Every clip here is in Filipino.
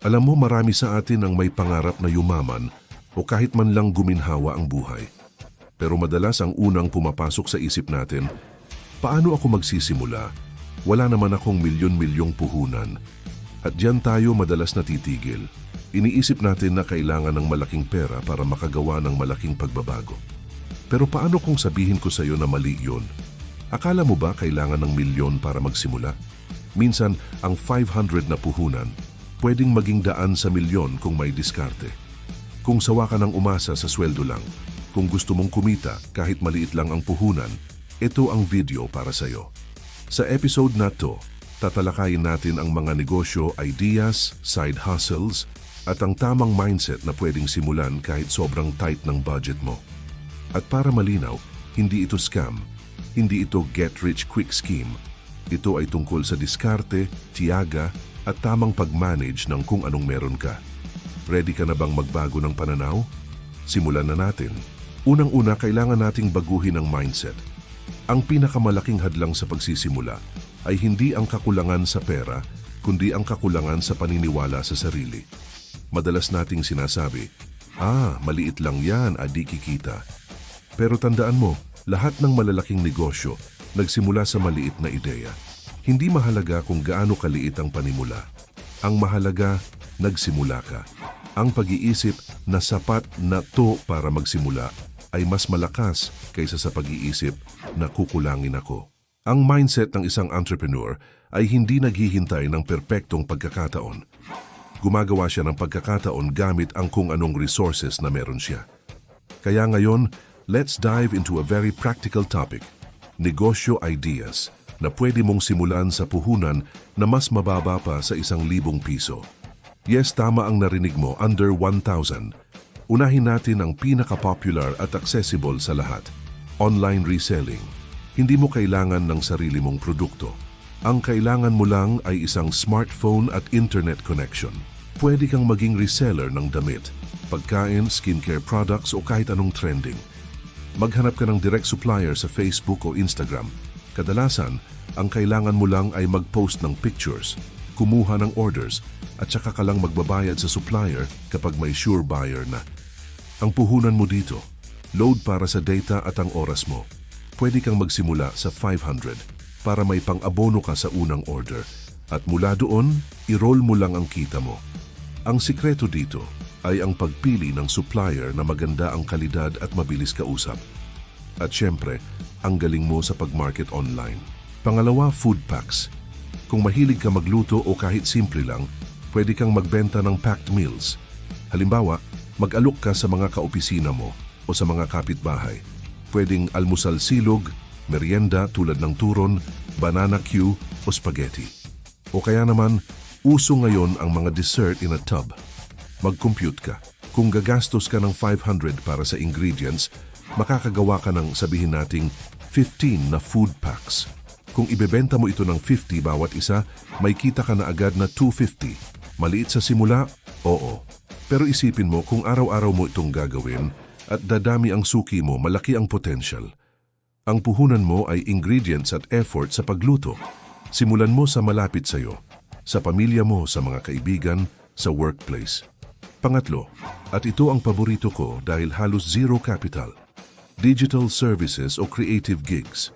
Alam mo marami sa atin ang may pangarap na yumaman o kahit man lang guminhawa ang buhay. Pero madalas ang unang pumapasok sa isip natin, paano ako magsisimula? Wala naman akong milyon-milyong puhunan. At diyan tayo madalas natitigil. Iniisip natin na kailangan ng malaking pera para makagawa ng malaking pagbabago. Pero paano kung sabihin ko sa iyo na mali yun? Akala mo ba kailangan ng milyon para magsimula? Minsan, ang 500 na puhunan, pwedeng maging daan sa milyon kung may diskarte. Kung sawa ka ng umasa sa sweldo lang, kung gusto mong kumita kahit maliit lang ang puhunan, ito ang video para sa iyo. Sa episode na to, tatalakayin natin ang mga negosyo, ideas, side hustles, at ang tamang mindset na pwedeng simulan kahit sobrang tight ng budget mo. At para malinaw, hindi ito scam, hindi ito get-rich-quick scheme. Ito ay tungkol sa diskarte, tiyaga, at tamang pag-manage ng kung anong meron ka. Ready ka na bang magbago ng pananaw? Simulan na natin. Unang-una, kailangan nating baguhin ang mindset. Ang pinakamalaking hadlang sa pagsisimula ay hindi ang kakulangan sa pera, kundi ang kakulangan sa paniniwala sa sarili. Madalas nating sinasabi, Ah, maliit lang yan, adi kikita. Pero tandaan mo, lahat ng malalaking negosyo nagsimula sa maliit na ideya. Hindi mahalaga kung gaano kaliit ang panimula. Ang mahalaga, nagsimula ka. Ang pag-iisip na sapat na to para magsimula ay mas malakas kaysa sa pag-iisip na kukulangin ako. Ang mindset ng isang entrepreneur ay hindi naghihintay ng perpektong pagkakataon. Gumagawa siya ng pagkakataon gamit ang kung anong resources na meron siya. Kaya ngayon, let's dive into a very practical topic, negosyo ideas na pwede mong simulan sa puhunan na mas mababa pa sa isang libong piso. Yes, tama ang narinig mo, under 1,000. Unahin natin ang pinaka-popular at accessible sa lahat, online reselling. Hindi mo kailangan ng sarili mong produkto. Ang kailangan mo lang ay isang smartphone at internet connection. Pwede kang maging reseller ng damit, pagkain, skincare products o kahit anong trending. Maghanap ka ng direct supplier sa Facebook o Instagram. Kadalasan, ang kailangan mo lang ay mag-post ng pictures, kumuha ng orders, at saka ka lang magbabayad sa supplier kapag may sure buyer na. Ang puhunan mo dito, load para sa data at ang oras mo. Pwede kang magsimula sa 500 para may pang-abono ka sa unang order at mula doon, i-roll mo lang ang kita mo. Ang sikreto dito ay ang pagpili ng supplier na maganda ang kalidad at mabilis kausap. At syempre, ang galing mo sa pag-market online. Pangalawa, food packs. Kung mahilig ka magluto o kahit simple lang, pwede kang magbenta ng packed meals. Halimbawa, mag-alok ka sa mga kaopisina mo o sa mga kapitbahay. Pwedeng almusal silog, merienda tulad ng turon, banana Q o spaghetti. O kaya naman, uso ngayon ang mga dessert in a tub. Mag-compute ka. Kung gagastos ka ng 500 para sa ingredients, makakagawa ka ng sabihin nating 15 na food packs. Kung ibebenta mo ito ng 50 bawat isa, may kita ka na agad na 250. Maliit sa simula? Oo. Pero isipin mo kung araw-araw mo itong gagawin at dadami ang suki mo, malaki ang potential. Ang puhunan mo ay ingredients at effort sa pagluto. Simulan mo sa malapit sa iyo, sa pamilya mo, sa mga kaibigan, sa workplace. Pangatlo, at ito ang paborito ko dahil halos zero capital, digital services o creative gigs.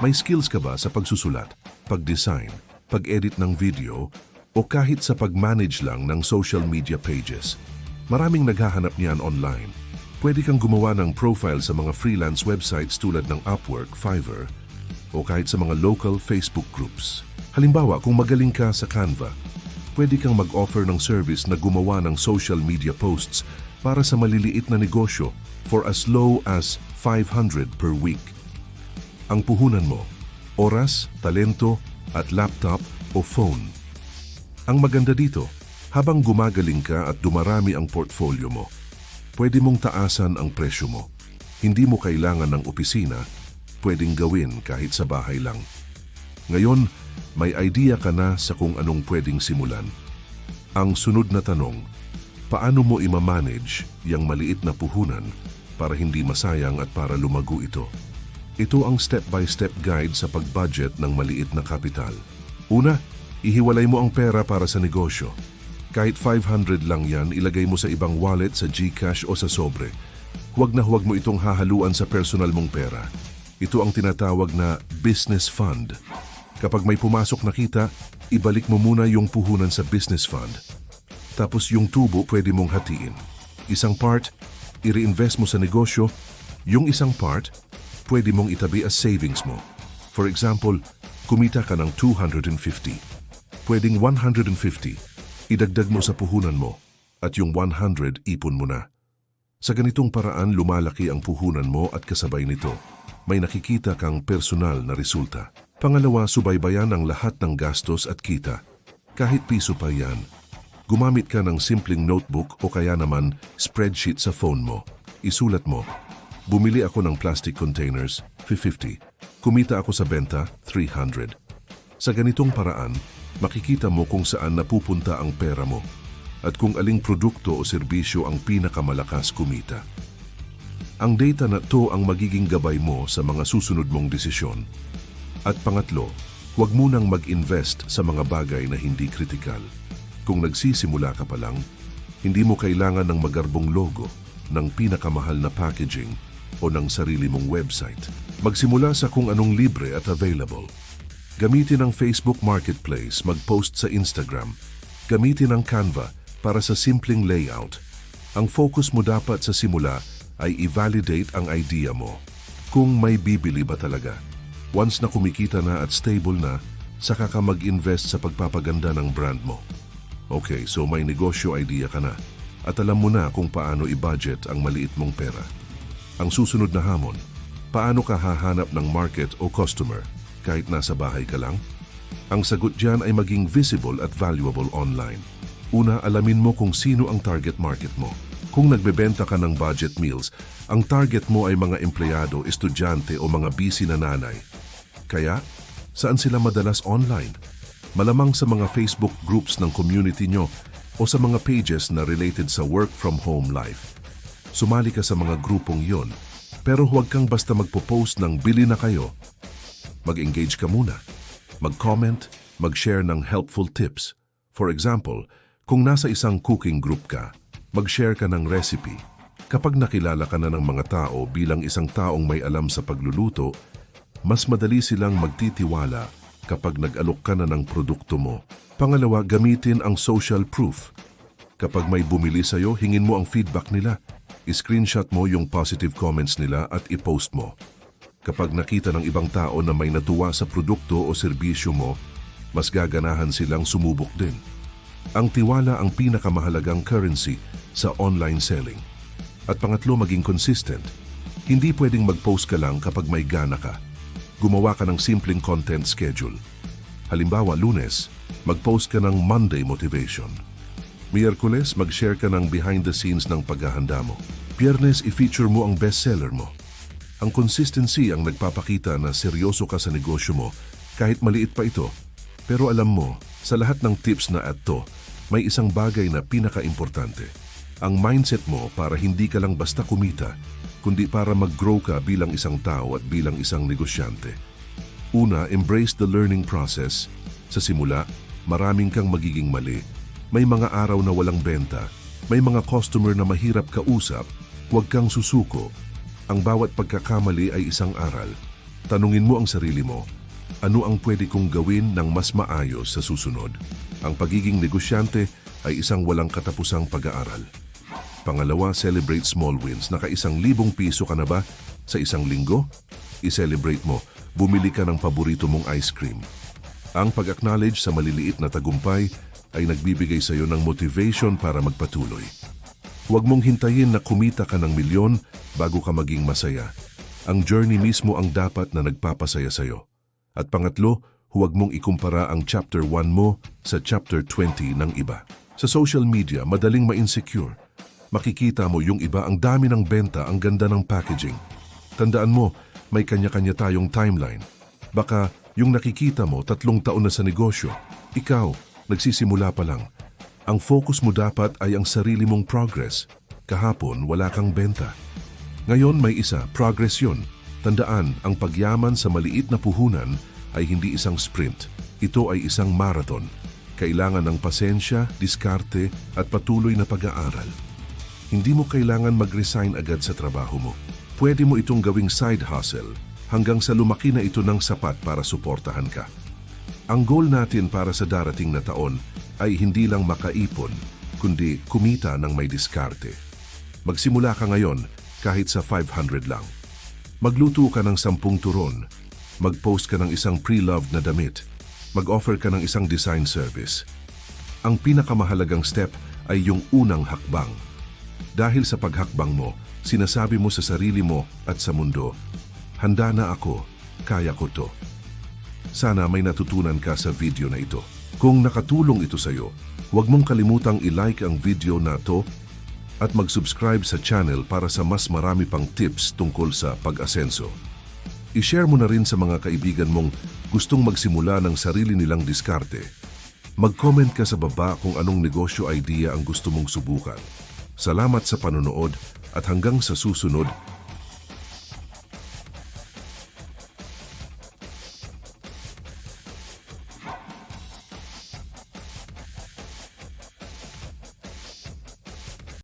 May skills ka ba sa pagsusulat, pag-design, pag-edit ng video, o kahit sa pag-manage lang ng social media pages? Maraming naghahanap niyan online. Pwede kang gumawa ng profile sa mga freelance websites tulad ng Upwork, Fiverr, o kahit sa mga local Facebook groups. Halimbawa, kung magaling ka sa Canva, pwede kang mag-offer ng service na gumawa ng social media posts para sa maliliit na negosyo for as low as 500 per week. Ang puhunan mo, oras, talento, at laptop o phone. Ang maganda dito, habang gumagaling ka at dumarami ang portfolio mo, pwede mong taasan ang presyo mo. Hindi mo kailangan ng opisina, pwedeng gawin kahit sa bahay lang. Ngayon, may idea ka na sa kung anong pwedeng simulan. Ang sunod na tanong, paano mo imamanage yung maliit na puhunan para hindi masayang at para lumago ito? Ito ang step-by-step guide sa pag-budget ng maliit na kapital. Una, ihiwalay mo ang pera para sa negosyo. Kahit 500 lang yan, ilagay mo sa ibang wallet, sa GCash o sa sobre. Huwag na huwag mo itong hahaluan sa personal mong pera. Ito ang tinatawag na business fund. Kapag may pumasok na kita, ibalik mo muna yung puhunan sa business fund. Tapos yung tubo pwede mong hatiin. Isang part, i-reinvest mo sa negosyo. Yung isang part, pwede mong itabi as savings mo. For example, kumita ka ng 250. Pwedeng 150 idagdag mo sa puhunan mo at yung 100 ipon mo na. Sa ganitong paraan lumalaki ang puhunan mo at kasabay nito, may nakikita kang personal na resulta. Pangalawa, subaybayan ang lahat ng gastos at kita. Kahit piso pa yan, gumamit ka ng simpleng notebook o kaya naman spreadsheet sa phone mo. Isulat mo, bumili ako ng plastic containers, 50. Kumita ako sa benta, 300. Sa ganitong paraan, makikita mo kung saan napupunta ang pera mo at kung aling produkto o serbisyo ang pinakamalakas kumita. Ang data na to ang magiging gabay mo sa mga susunod mong desisyon. At pangatlo, huwag munang mag-invest sa mga bagay na hindi kritikal. Kung nagsisimula ka pa lang, hindi mo kailangan ng magarbong logo, ng pinakamahal na packaging o ng sarili mong website. Magsimula sa kung anong libre at available. Gamitin ang Facebook Marketplace, mag-post sa Instagram. Gamitin ang Canva para sa simpleng layout. Ang focus mo dapat sa simula ay i-validate ang idea mo. Kung may bibili ba talaga. Once na kumikita na at stable na, saka ka mag-invest sa pagpapaganda ng brand mo. Okay, so may negosyo idea ka na at alam mo na kung paano i-budget ang maliit mong pera. Ang susunod na hamon, paano ka hahanap ng market o customer kahit nasa bahay ka lang? Ang sagot dyan ay maging visible at valuable online. Una, alamin mo kung sino ang target market mo. Kung nagbebenta ka ng budget meals, ang target mo ay mga empleyado, estudyante o mga busy na nanay. Kaya, saan sila madalas online? Malamang sa mga Facebook groups ng community nyo o sa mga pages na related sa work from home life. Sumali ka sa mga grupong yon, pero huwag kang basta magpo-post ng bili na kayo mag-engage ka muna. Mag-comment, mag-share ng helpful tips. For example, kung nasa isang cooking group ka, mag-share ka ng recipe. Kapag nakilala ka na ng mga tao bilang isang taong may alam sa pagluluto, mas madali silang magtitiwala kapag nag-alok ka na ng produkto mo. Pangalawa, gamitin ang social proof. Kapag may bumili sa'yo, hingin mo ang feedback nila. I-screenshot mo yung positive comments nila at i-post mo. Kapag nakita ng ibang tao na may natuwa sa produkto o serbisyo mo, mas gaganahan silang sumubok din. Ang tiwala ang pinakamahalagang currency sa online selling. At pangatlo, maging consistent. Hindi pwedeng mag-post ka lang kapag may gana ka. Gumawa ka ng simpleng content schedule. Halimbawa, lunes, mag-post ka ng Monday motivation. Miyerkules, mag-share ka ng behind the scenes ng paghahanda mo. Piernes, i-feature mo ang bestseller mo. Ang consistency ang nagpapakita na seryoso ka sa negosyo mo kahit maliit pa ito. Pero alam mo, sa lahat ng tips na ato, may isang bagay na pinaka-importante. Ang mindset mo para hindi ka lang basta kumita, kundi para mag-grow ka bilang isang tao at bilang isang negosyante. Una, embrace the learning process. Sa simula, maraming kang magiging mali. May mga araw na walang benta. May mga customer na mahirap kausap. Huwag kang susuko ang bawat pagkakamali ay isang aral. Tanungin mo ang sarili mo, ano ang pwede kong gawin ng mas maayos sa susunod? Ang pagiging negosyante ay isang walang katapusang pag-aaral. Pangalawa, celebrate small wins. Naka isang libong piso ka na ba sa isang linggo? I-celebrate mo. Bumili ka ng paborito mong ice cream. Ang pag-acknowledge sa maliliit na tagumpay ay nagbibigay sa iyo ng motivation para magpatuloy. Huwag mong hintayin na kumita ka ng milyon bago ka maging masaya. Ang journey mismo ang dapat na nagpapasaya sa'yo. At pangatlo, huwag mong ikumpara ang chapter 1 mo sa chapter 20 ng iba. Sa social media, madaling ma-insecure. Makikita mo yung iba ang dami ng benta, ang ganda ng packaging. Tandaan mo, may kanya-kanya tayong timeline. Baka yung nakikita mo tatlong taon na sa negosyo, ikaw, nagsisimula pa lang. Ang focus mo dapat ay ang sarili mong progress. Kahapon, wala kang benta. Ngayon may isa, progress yun. Tandaan, ang pagyaman sa maliit na puhunan ay hindi isang sprint. Ito ay isang marathon. Kailangan ng pasensya, diskarte at patuloy na pag-aaral. Hindi mo kailangan mag-resign agad sa trabaho mo. Pwede mo itong gawing side hustle hanggang sa lumaki na ito ng sapat para suportahan ka. Ang goal natin para sa darating na taon ay hindi lang makaipon, kundi kumita ng may diskarte. Magsimula ka ngayon kahit sa 500 lang. Magluto ka ng 10 turon, mag-post ka ng isang pre-loved na damit, mag-offer ka ng isang design service. Ang pinakamahalagang step ay yung unang hakbang. Dahil sa paghakbang mo, sinasabi mo sa sarili mo at sa mundo, handa na ako, kaya ko to. Sana may natutunan ka sa video na ito. Kung nakatulong ito sa iyo, huwag mong kalimutang i-like ang video na to at mag-subscribe sa channel para sa mas marami pang tips tungkol sa pag-asenso. I-share mo na rin sa mga kaibigan mong gustong magsimula ng sarili nilang diskarte. Mag-comment ka sa baba kung anong negosyo idea ang gusto mong subukan. Salamat sa panonood at hanggang sa susunod,